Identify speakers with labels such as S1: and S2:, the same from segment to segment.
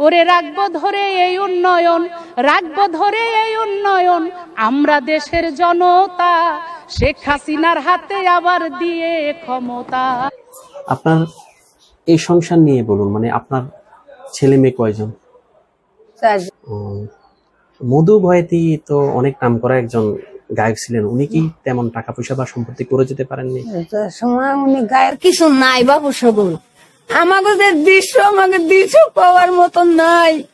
S1: ওরে রাখব ধরে এই উন্নয়ন রাখব ধরে এই উন্নয়ন। আমরা দেশের জনতা শেখ হাসিনার হাতে আবার দিয়ে ক্ষমতা।
S2: আপনার এই সংসার নিয়ে বলুন মানে আপনার ছেলে মেয়ে কয়জন? উম, মধু ভয়তি তো অনেক নাম করা একজন গায়ক ছিলেন উনি কি তেমন টাকা পয়সা বা সম্পত্তি করে যেতে পারেননি?
S3: সময় উনি গায়ের কিছু নাই বাবু সগুন আমাকে যে দৃশ্য আমাকে দৃশ্য পাওয়ার মতন নাই।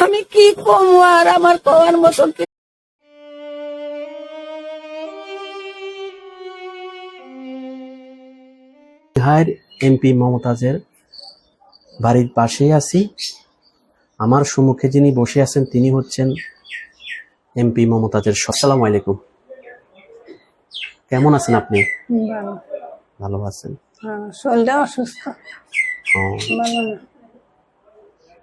S3: আমি কি কমু আর আমার পাওয়ার মতন
S2: বিহার এমপি মমতাজের বাড়ির পাশেই আছি। আমার সম্মুখে যিনি বসে আছেন তিনি হচ্ছেন এমপি মমতাজের সালাম আলাইকুম। কেমন আছেন আপনি?
S3: ভালো।
S2: ভালো আছেন।
S3: হ্যাঁ, শরীরটা অসুস্থ।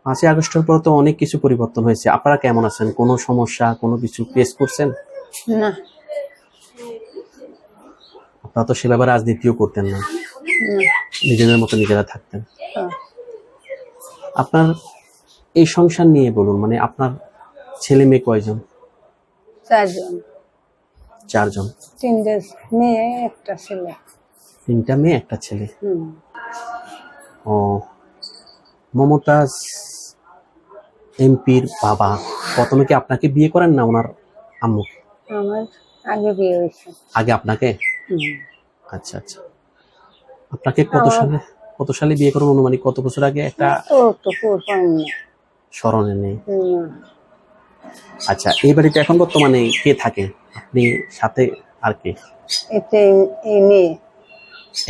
S2: পাঁচই আগস্টের পর তো অনেক কিছু পরিবর্তন হয়েছে। আপনারা কেমন আছেন? কোনো সমস্যা? কোনো কিছু ফেস করছেন?
S3: না।
S2: আপনারা তো সেভাবে রাজনীতিও করতেন না। নিজেদের মতো নিজেরা থাকতেন।
S3: হ্যাঁ।
S2: আপনার এই সংসার নিয়ে বলুন মানে আপনার ছেলে মেয়ে কয়জন?
S3: চারজন।
S2: চারজন।
S3: তিনটে মেয়ে একটা ছেলে।
S2: তিনটা মেয়ে একটা ছেলে।
S3: হুম।
S2: ও মমতাজ এমপির বাবা প্রথমে কি আপনাকে বিয়ে করেন না ওনার আম্মু?
S3: আমার আগে বিয়ে হয়েছে।
S2: আগে আপনাকে? আচ্ছা আচ্ছা। আপনাকে কত সালে কত সালে বিয়ে করেন অনুমানিক? কত বছর আগে একটা স্মরণে নেই। আচ্ছা এই বাড়িতে এখন বর্তমানে কে থাকে? আপনি সাথে আর কে?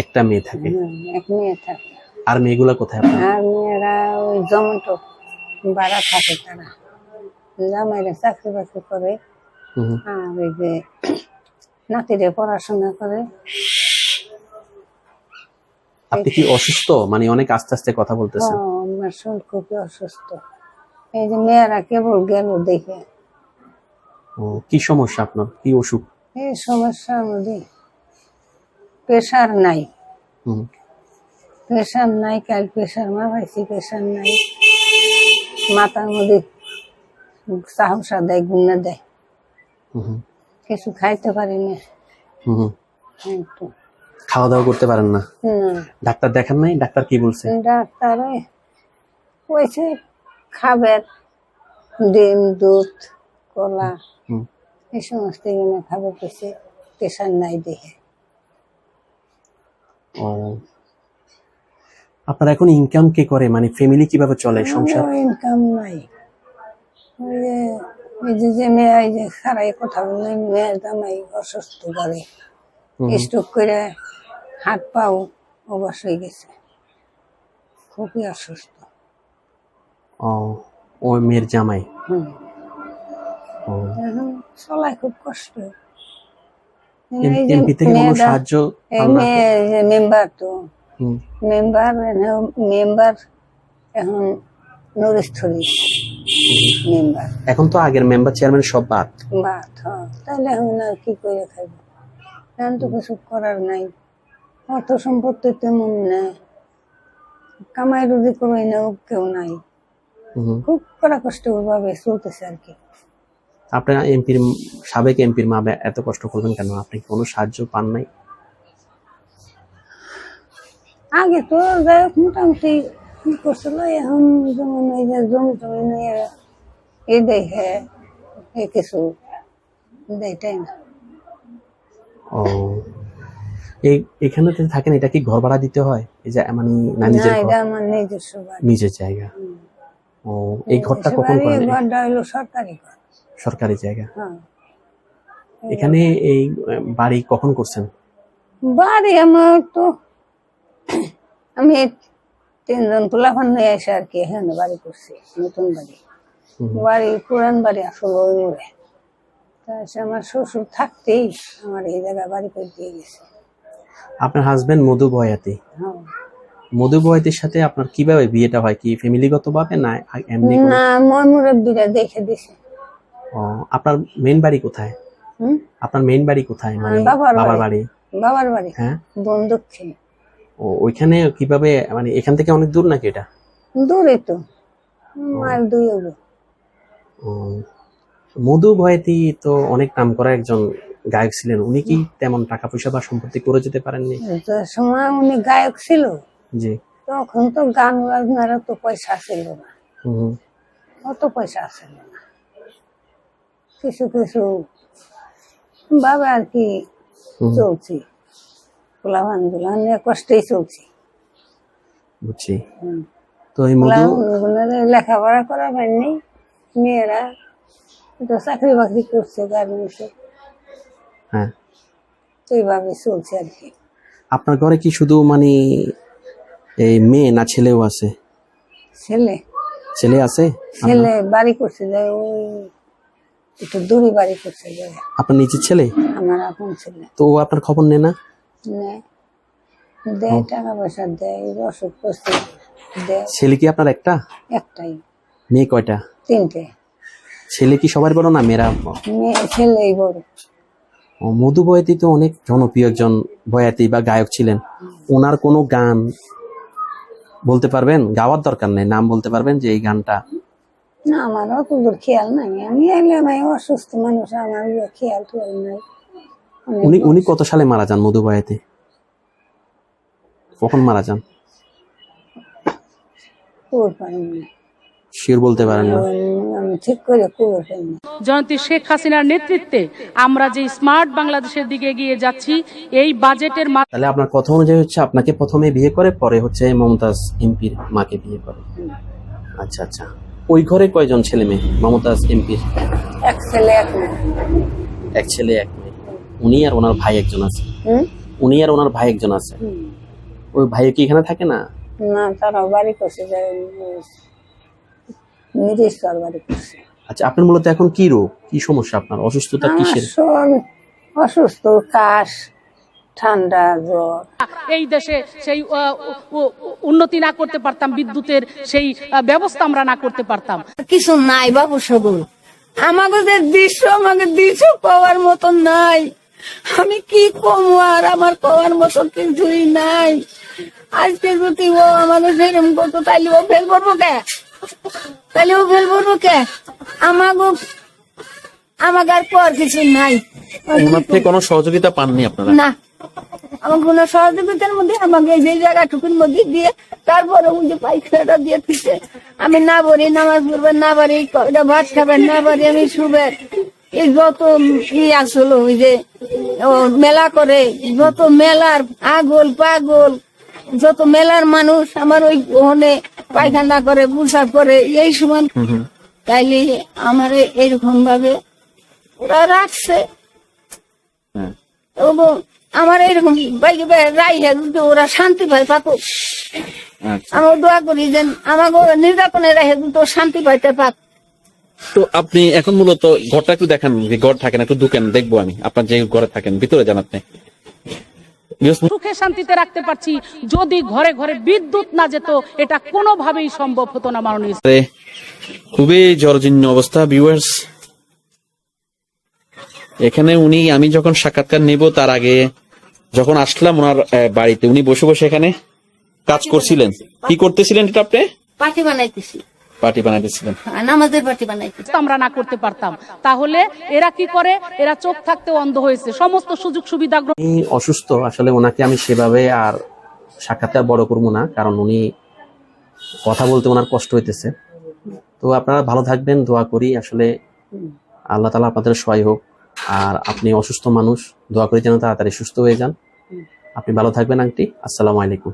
S2: একটা মেয়ে থাকে।
S3: এক মেয়ে থাকে।
S2: আর মেয়েগুলা কোথায় আপনার?
S3: আর মেয়েরা ওই জমটো বাড়া থাকে তারা। জামাইরা চাকরি বাকরি করে আর ওই যে নাতিরে পড়াশোনা করে।
S2: আপনি কি অসুস্থ? মানে অনেক আস্তে আস্তে কথা বলতেছেন।
S3: আমার শরীর খুবই অসুস্থ। এই যে মেয়েরা কেবল গেল দেখে।
S2: ও, কি সমস্যা আপনার? কি অসুখ?
S3: এই সমস্যার মধ্যে প্রেশার নাই।
S2: হুম,
S3: প্রেশার নাই কাল প্রেশার মা মাপাইছি প্রেশার নাই। মাথার মধ্যে সাহসা দেয় গুণা দেয়। কিছু খাইতে পারি না।
S2: খাওয়া দাওয়া করতে পারেন না? ডাক্তার দেখান নাই? ডাক্তার কি বলছে?
S3: ডাক্তারে কইছে খাবেন। ডিম দুধ কলা এই সমস্ত এগুলো খাবে কইছে প্রেশার নাই দেখে
S2: আপনার এখন ইনকাম কে করে? মানে ফ্যামিলি কীভাবে চলে সংসার?
S3: ইনকাম নাই। ওই যে যে যে মেয়ে এই যে খারাই কথা বলে মেয়ের জামাই অসুস্থ করে। স্ট্রোক করে হাত পাও অবশ হয়ে গেছে। খুবই অসুস্থ।
S2: ও ওই মেয়ের জামাই?
S3: হুম। চলাই খুব কষ্ট। এই
S2: এমপি থেকে কোনো সাহায্য
S3: মেম্বার তো। মেম্বার মেম্বার এখন নরিস্থলী মেম্বার।
S2: এখন তো আগের মেম্বার চেয়ারম্যান সব বাদ।
S3: বাদ হ্যাঁ। তাহলে এখন আর কি করে খাইব? এখন তো কিছু করার নাই। অর্থ সম্পত্তি তেমন নেই। কামাই রুজি করে নেও কেউ নাই। খুব কড়া কষ্ট ভাবে চলতেছে আর কি।
S2: আপনার এমপির সাবেক এমপির মা এত কষ্ট করবেন কেন? আপনি কোনো সাহায্য পান নাই?
S3: আগে তো যাই হোক মোটামুটি কি করছিল এখন যেমন এই যে জমি টমি নিয়ে এই দেখে এ কিছু
S2: ও। এই এখানে তো থাকেন এটা কি ঘর ভাড়া দিতে হয়? এই যে মানে না নিজের ঘর
S3: আমার নিজস্ব বাড়ি।
S2: নিজের জায়গা। ও এই ঘরটা কখন করেন?
S3: এই ঘরটা হইল সরকারি ঘর।
S2: সরকারি জায়গা।
S3: হ্যাঁ।
S2: এখানে এই বাড়ি কখন করছেন?
S3: বাড়ি আমার তো আমি তিনজন পোলাফান নিয়ে এসে আর কি এখানে বাড়ি করছি নতুন বাড়ি। বাড়ি পুরান বাড়ি আসলে ওই মোড়ে। তা আমার শ্বশুর থাকতেই আমার এই জায়গায় বাড়ি করে দিয়ে গেছে।
S2: আপনার হাজবেন্ড মধু বয়াতি।
S3: হ্যাঁ।
S2: মধু বয়াতির সাথে আপনার কীভাবে বিয়েটা হয়? কি ফ্যামিলিগত ভাবে না এমনি
S3: না মই মুরব্বীরা দেখে দিছে।
S2: ও, আপনার মেন বাড়ি কোথায়?
S3: হুম?
S2: আপনার মেন বাড়ি কোথায়? মানে
S3: বাবার বাড়ি। বাবার বাড়ি।
S2: হ্যাঁ?
S3: বন্দক্ষিণ
S2: ও ওইখানে কীভাবে মানে এখান থেকে অনেক দূর নাকি এটা?
S3: দূরে তো। মার দুই
S2: ও, মধু ভয়তি তো অনেক নাম করা একজন গায়ক ছিলেন। উনি কি তেমন টাকা পয়সা বা সম্পত্তি করে যেতে পারেননি?
S3: তো সময় উনি গায়ক ছিল।
S2: জি।
S3: তখন তো গান বাজনার তো পয়সা ছিল না।
S2: হুম,
S3: অত পয়সা ছিল না। কিছু কিছু ভাবে আর কি চলছি। পোলাভানগুলা নিয়ে কষ্টেই চলছি।
S2: বুঝছি। তো এই মধু
S3: লেখাপড়া করা পারেনি মেয়েরা তো চাকরি বাকরি করছে গার্মেন্টসে।
S2: হ্যাঁ।
S3: তো এইভাবে চলছে আর কি।
S2: আপনার ঘরে কি শুধু মানে এই মেয়ে না ছেলেও আছে?
S3: ছেলে।
S2: ছেলে আছে?
S3: ছেলে বাড়ি করছে ওই একটু দূরে বাড়ি করছে
S2: আপনার নিজের ছেলে?
S3: আমার আপন ছেলে।
S2: তো ও আপনার খবর নেয় না?
S3: দেয় টাকা পয়সা দেয় অসুখ করছে দেয়
S2: ছেলে কি আপনার একটা?
S3: একটাই।
S2: মেয়ে কয়টা?
S3: তিনটে।
S2: ছেলে কি সবার বড় না মেয়েরা?
S3: মেয়ে ছেলেই বড়।
S2: মধু বয়াতি তো অনেক জনপ্রিয় একজন বয়াতি বা গায়ক ছিলেন। ওনার কোনো গান বলতে পারবেন? গাওয়ার দরকার নেই নাম বলতে পারবেন যে এই গানটা?
S3: না আমার অত খেয়াল নাই। আমি এলাম অসুস্থ মানুষ আমার খেয়াল টেয়াল নাই।
S2: উনি উনি কত সালে মারা যান মধু বয়াতি কখন মারা যান? শিওর বলতে পারেন না।
S1: জয়ন্তী শেখ হাসিনার নেতৃত্বে আমরা যে স্মার্ট বাংলাদেশের দিকে এগিয়ে যাচ্ছি এই বাজেটের
S2: তাহলে আপনার কথা অনুযায়ী হচ্ছে আপনাকে প্রথমে বিয়ে করে পরে হচ্ছে মমতাজ এমপির মাকে বিয়ে করে। আচ্ছা আচ্ছা। ওই ঘরে কয়জন ছেলে মেয়ে মমতাজ এমপির?
S3: এক ছেলে এক মেয়ে।
S2: এক ছেলে এক মেয়ে। উনি আর ওনার ভাই একজন আছে। উনি আর ওনার ভাই একজন আছে। ওই ভাই কি এখানে থাকে না?
S3: না তারা বাড়ি করছে নিরিশ্বর বাড়ি করছে।
S2: আচ্ছা আপনার মূলত এখন কি রোগ? কি সমস্যা আপনার? অসুস্থতা কিসের?
S3: অসুস্থ কাশ ঠান্ডা জ্বর।
S1: এই দেশে সেই উন্নতি না করতে পারতাম বিদ্যুতের সেই ব্যবস্থা আমরা না করতে পারতাম।
S4: কিছু নাই বাবু সগুল আমাদের দৃশ্য আমাদের দৃশ্য পাওয়ার মতন নাই। আমি কি কমু আর আমার পাওয়ার মতো কিছুই নাই। আজকে যদি ও আমাকে সেরকম করতো তাইলে ও ফেল করব কে? তাইলে ও ফেল করব কে? আমাকে আমাকে আর পর কিছু নাই।
S2: ওনার থেকে কোনো সহযোগিতা পাননি আপনারা?
S4: না। আমার কোনো সহযোগিতার মধ্যে আমাকে যে জায়গাটুকুর মধ্যে দিয়ে তারপরে ওই যে পাইখানাটা দিয়ে দিচ্ছে আমি না বলি নামাজ পড়বেন না পারি ভাত খাবেন না পারি আমি শুবেন এই যত ই আসলো ওই যে মেলা করে যত মেলার আগল পাগল যত মেলার মানুষ আমার ওই ওখানে পায়খানা করে পোশাক করে এই সময় তাইলে আমার এরকম ভাবে ওরা রাখছে।
S2: হ্যাঁ।
S4: আমার এরকম বাইকে রাই যদি ওরা শান্তি পায় পাকো
S2: আচ্ছা।
S4: আমার দোয়া করি যে আমাকে নির্যাতনে রাখে তো শান্তি পাইতে পাক।
S5: তো আপনি এখন মূলত ঘরটা একটু দেখান ঘর থাকেন একটু ঢুকেন দেখব আমি। আপনার যে ঘরে থাকেন ভিতরে যান আপনি।
S1: সুখে শান্তিতে রাখতে পারছি যদি ঘরে ঘরে বিদ্যুৎ না যেত এটা কোনোভাবেই সম্ভব হতো না মাননীয়
S5: খুবই জরজীর্ণ অবস্থা ভিউয়ার্স এখানে উনি আমি যখন সাক্ষাৎকার নেব তার আগে যখন আসলাম ওনার বাড়িতে উনি বসে বসে এখানে কাজ করছিলেন। কি করতেছিলেন এটা আপনি?
S4: বানাইতেছি।
S5: পার্টি বানাইতেছিলেন।
S4: আর নামাজের পার্টি বানাইতেছি
S1: আমরা না করতে পারতাম তাহলে এরা কি করে? এরা চোখ থাকতে অন্ধ হয়েছে। সমস্ত সুযোগ সুবিধা
S2: অসুস্থ। আসলে ওনাকে আমি সেভাবে আর সাক্ষাৎকার বড় করব না কারণ উনি কথা বলতে ওনার কষ্ট হইতেছে। তো আপনারা ভালো থাকবেন দোয়া করি। আসলে আল্লাহ তালা আপনাদের সহায় হোক। আর আপনি অসুস্থ মানুষ দোয়া করি যেন তাড়াতাড়ি সুস্থ হয়ে যান। আপনি ভালো থাকবেন আংটি। আসসালামু আলাইকুম।